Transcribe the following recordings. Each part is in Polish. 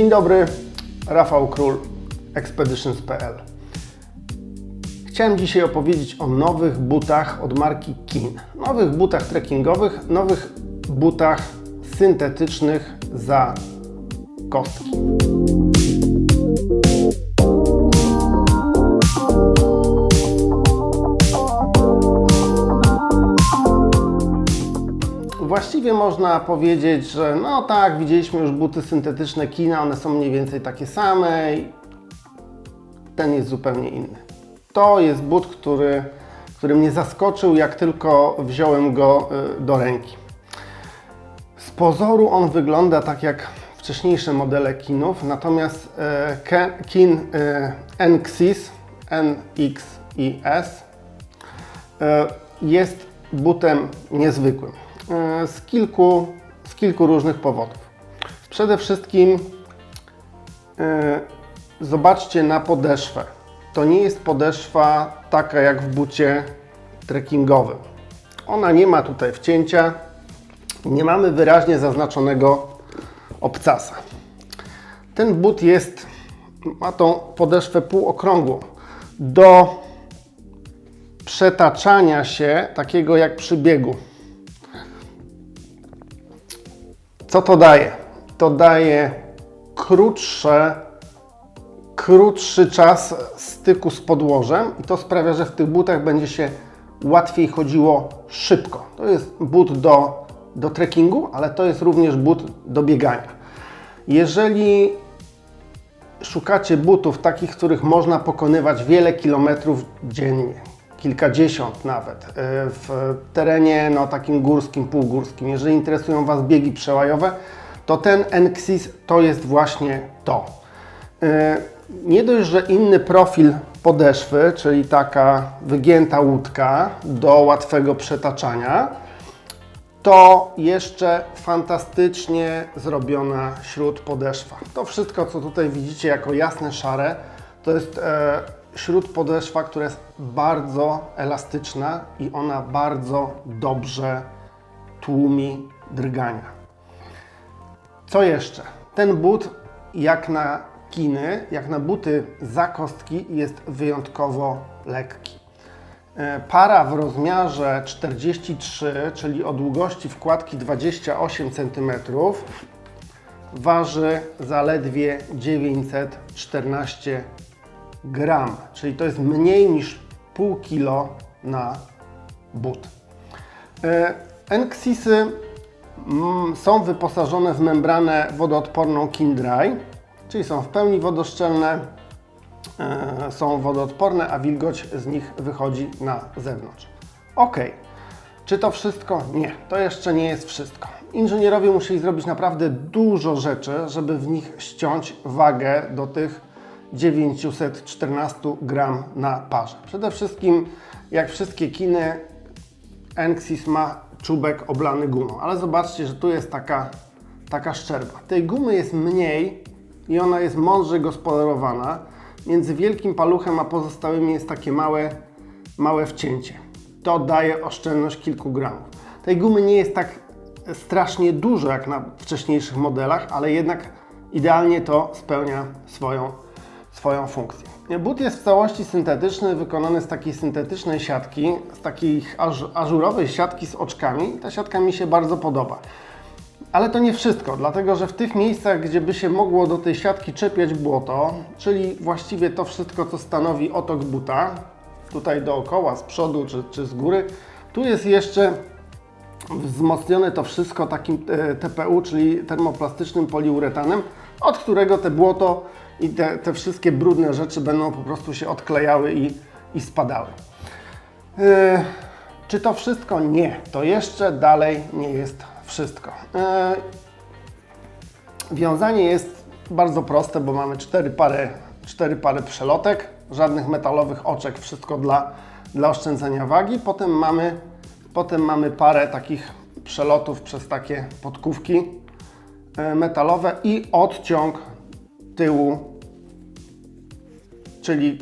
Dzień dobry, Rafał Król, Expeditions.pl. Chciałem dzisiaj opowiedzieć o nowych butach od marki Kin. Nowych butach trekkingowych, nowych butach syntetycznych za kostki. Właściwie można powiedzieć, że no tak, widzieliśmy już buty syntetyczne kina, one są mniej więcej takie same. Ten jest zupełnie inny. To jest but, który, który mnie zaskoczył, jak tylko wziąłem go y, do ręki. Z pozoru on wygląda tak jak wcześniejsze modele kinów, natomiast e, kin e, NXIS, NX i S e, jest butem niezwykłym e, z kilku, z kilku różnych powodów. Przede wszystkim e, zobaczcie na podeszwę. To nie jest podeszwa taka jak w bucie trekkingowym. Ona nie ma tutaj wcięcia, nie mamy wyraźnie zaznaczonego obcasa. Ten but jest, ma tą podeszwę półokrągłą. Do przetaczania się, takiego jak przy biegu. Co to daje? To daje krótsze, krótszy czas styku z podłożem i to sprawia, że w tych butach będzie się łatwiej chodziło szybko. To jest but do, do trekkingu, ale to jest również but do biegania. Jeżeli szukacie butów takich, których można pokonywać wiele kilometrów dziennie, kilkadziesiąt nawet, y, w terenie no, takim górskim, półgórskim, jeżeli interesują Was biegi przełajowe, to ten Enxis to jest właśnie to. Y, Nie dość, że inny profil podeszwy, czyli taka wygięta łódka do łatwego przetaczania, to jeszcze fantastycznie zrobiona śródpodeszwa. To wszystko, co tutaj widzicie jako jasne szare, to jest e, śródpodeszwa, która jest bardzo elastyczna i ona bardzo dobrze tłumi drgania. Co jeszcze? Ten but, jak na kiny, jak na buty za kostki, jest wyjątkowo lekki. E, Para w rozmiarze 43, czyli o długości wkładki 28 cm, waży zaledwie 914 gram, czyli to jest mniej niż pół kilo na but. E, Enksisy mm, są wyposażone w membranę wodoodporną Kindry, czyli są w pełni wodoszczelne, e, są wodoodporne, a wilgoć z nich wychodzi na zewnątrz. Ok. Czy to wszystko? Nie, to jeszcze nie jest wszystko. Inżynierowie musieli zrobić naprawdę dużo rzeczy, żeby w nich ściąć wagę do tych 914 gram na parze. Przede wszystkim, jak wszystkie kiny, Enxis ma czubek oblany gumą, ale zobaczcie, że tu jest taka, taka szczerba. Tej gumy jest mniej i ona jest mądrze gospodarowana. Między wielkim paluchem a pozostałymi jest takie małe, małe wcięcie. To daje oszczędność kilku gramów. Tej gumy nie jest tak strasznie dużo jak na wcześniejszych modelach, ale jednak idealnie to spełnia swoją, swoją funkcję. But jest w całości syntetyczny, wykonany z takiej syntetycznej siatki, z takiej aż, ażurowej siatki z oczkami. Ta siatka mi się bardzo podoba. Ale to nie wszystko, dlatego że w tych miejscach, gdzie by się mogło do tej siatki czepiać błoto, czyli właściwie to wszystko, co stanowi otok buta, tutaj dookoła, z przodu czy, czy z góry, tu jest jeszcze wzmocnione to wszystko takim e, TPU, czyli termoplastycznym poliuretanem, od którego te błoto i te, te wszystkie brudne rzeczy będą po prostu się odklejały i, i spadały. E, czy to wszystko? Nie. To jeszcze dalej nie jest wszystko. E, wiązanie jest bardzo proste, bo mamy cztery pary, cztery pary przelotek, żadnych metalowych oczek, wszystko dla, dla oszczędzania wagi. Potem mamy, potem mamy parę takich przelotów przez takie podkówki e, metalowe i odciąg tyłu, czyli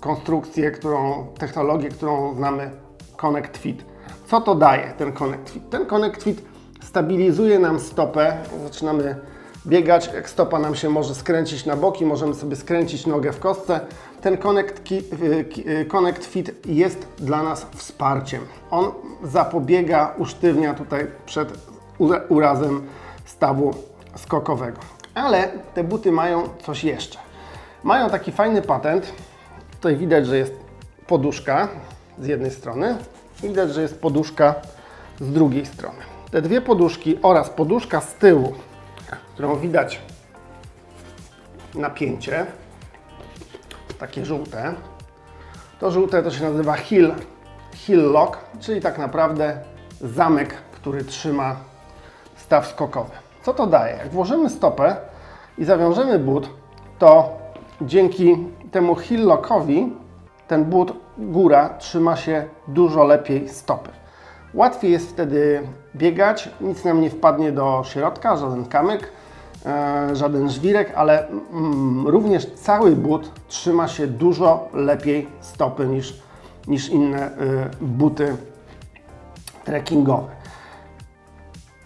konstrukcję, którą, technologię, którą znamy Connect Fit. Co to daje ten Connect Fit? Ten Connect Fit stabilizuje nam stopę. Zaczynamy biegać. Jak stopa nam się może skręcić na boki, możemy sobie skręcić nogę w kostce. Ten Connect, Connect Fit jest dla nas wsparciem. On zapobiega, usztywnia tutaj przed ura- urazem stawu skokowego. Ale te buty mają coś jeszcze. Mają taki fajny patent. Tutaj widać, że jest poduszka z jednej strony widać, że jest poduszka z drugiej strony. Te dwie poduszki oraz poduszka z tyłu, którą widać napięcie, takie żółte. To żółte to się nazywa heel, heel lock, czyli tak naprawdę zamek, który trzyma staw skokowy. Co to daje? Jak włożymy stopę i zawiążemy but, to dzięki temu heel lockowi ten but góra trzyma się dużo lepiej stopy. Łatwiej jest wtedy biegać, nic nam nie wpadnie do środka, żaden kamyk, e, żaden żwirek, ale mm, również cały but trzyma się dużo lepiej stopy niż, niż inne y, buty trekkingowe.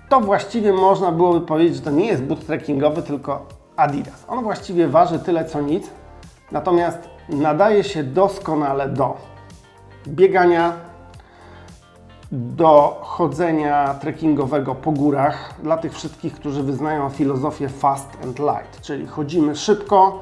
To właściwie można byłoby powiedzieć, że to nie jest but trekkingowy, tylko Adidas. On właściwie waży tyle co nic, natomiast nadaje się doskonale do biegania, do chodzenia trekkingowego po górach dla tych wszystkich, którzy wyznają filozofię fast and light, czyli chodzimy szybko,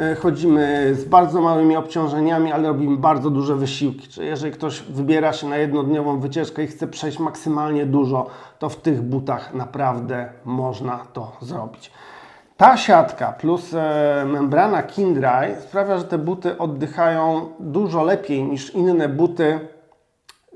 y, chodzimy z bardzo małymi obciążeniami, ale robimy bardzo duże wysiłki. Czyli jeżeli ktoś wybiera się na jednodniową wycieczkę i chce przejść maksymalnie dużo, to w tych butach naprawdę można to zrobić. Ta siatka plus e, membrana Kindry sprawia, że te buty oddychają dużo lepiej niż inne buty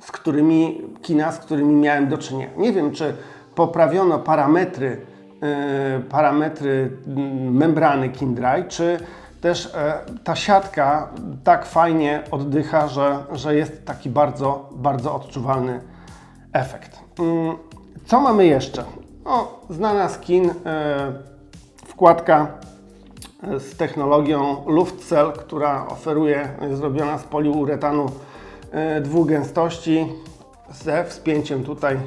z którymi kina, z którymi miałem do czynienia. Nie wiem, czy poprawiono parametry, e, parametry mm, membrany Kindry, czy też e, ta siatka tak fajnie oddycha, że, że jest taki bardzo, bardzo odczuwalny efekt. Mm, Co mamy jeszcze? No, znana z kin e, wkładka z technologią Luftcell, która oferuje, jest zrobiona z poliuretanu e, dwóch gęstości ze wspięciem tutaj,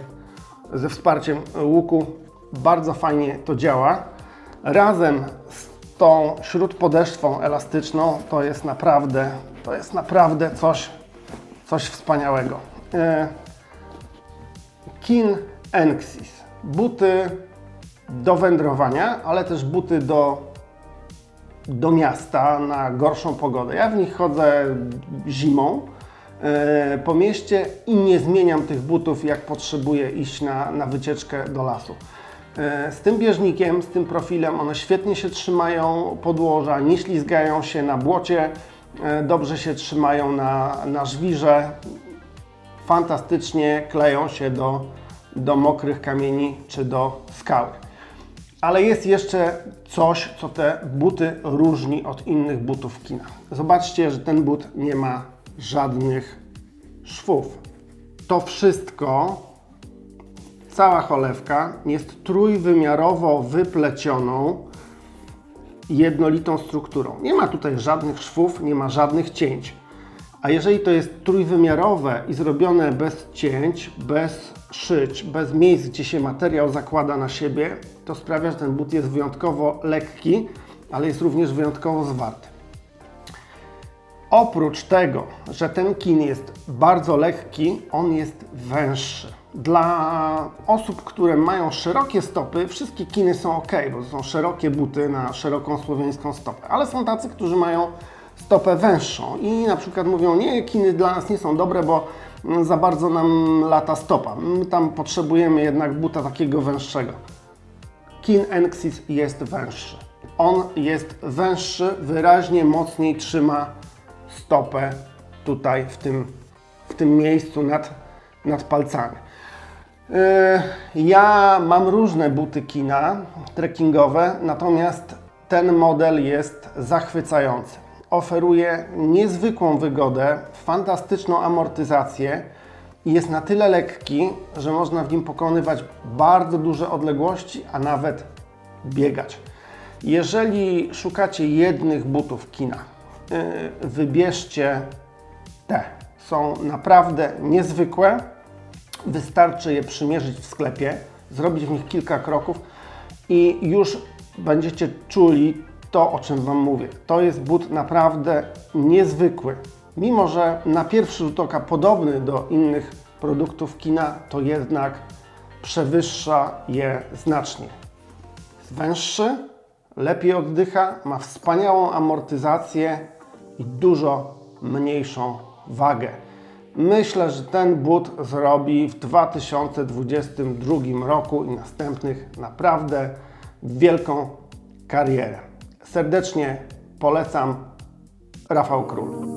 ze wsparciem łuku. Bardzo fajnie to działa. Razem z tą śródpodeszwą elastyczną to jest naprawdę, to jest naprawdę coś, coś wspaniałego. E, Kin Enxis. Buty do wędrowania, ale też buty do, do miasta na gorszą pogodę. Ja w nich chodzę zimą e, po mieście i nie zmieniam tych butów, jak potrzebuję iść na, na wycieczkę do lasu. E, Z tym bieżnikiem, z tym profilem one świetnie się trzymają podłoża, nie ślizgają się na błocie, e, dobrze się trzymają na, na żwirze, fantastycznie kleją się do, do mokrych kamieni czy do skały. Ale jest jeszcze coś, co te buty różni od innych butów kina. Zobaczcie, że ten but nie ma żadnych szwów. To wszystko, cała cholewka jest trójwymiarowo wyplecioną jednolitą strukturą. Nie ma tutaj żadnych szwów, nie ma żadnych cięć. A jeżeli to jest trójwymiarowe i zrobione bez cięć, bez szyć, bez miejsc, gdzie się materiał zakłada na siebie, to sprawia, że ten but jest wyjątkowo lekki, ale jest również wyjątkowo zwarty. Oprócz tego, że ten kin jest bardzo lekki, on jest węższy. Dla osób, które mają szerokie stopy, wszystkie kiny są ok, bo to są szerokie buty na szeroką słowiańską stopę. Ale są tacy, którzy mają stopę węższą i na przykład mówią, nie, kiny dla nas nie są dobre, bo za bardzo nam lata stopa. My tam potrzebujemy jednak buta takiego węższego. Kin Enxis jest węższy. On jest węższy, wyraźnie mocniej trzyma stopę tutaj w tym, w tym miejscu nad, nad palcami. Yy, Ja mam różne buty kina trekkingowe, natomiast ten model jest zachwycający. Oferuje niezwykłą wygodę, fantastyczną amortyzację i jest na tyle lekki, że można w nim pokonywać bardzo duże odległości, a nawet biegać. Jeżeli szukacie jednych butów kina, yy, wybierzcie te. Są naprawdę niezwykłe. Wystarczy je przymierzyć w sklepie, zrobić w nich kilka kroków i już będziecie czuli to, o czym Wam mówię. To jest but naprawdę niezwykły. Mimo, że na pierwszy rzut oka podobny do innych produktów kina, to jednak przewyższa je znacznie. Węższy, lepiej oddycha, ma wspaniałą amortyzację i dużo mniejszą wagę. Myślę, że ten but zrobi w 2022 roku i następnych naprawdę wielką karierę. Serdecznie polecam Rafał Król.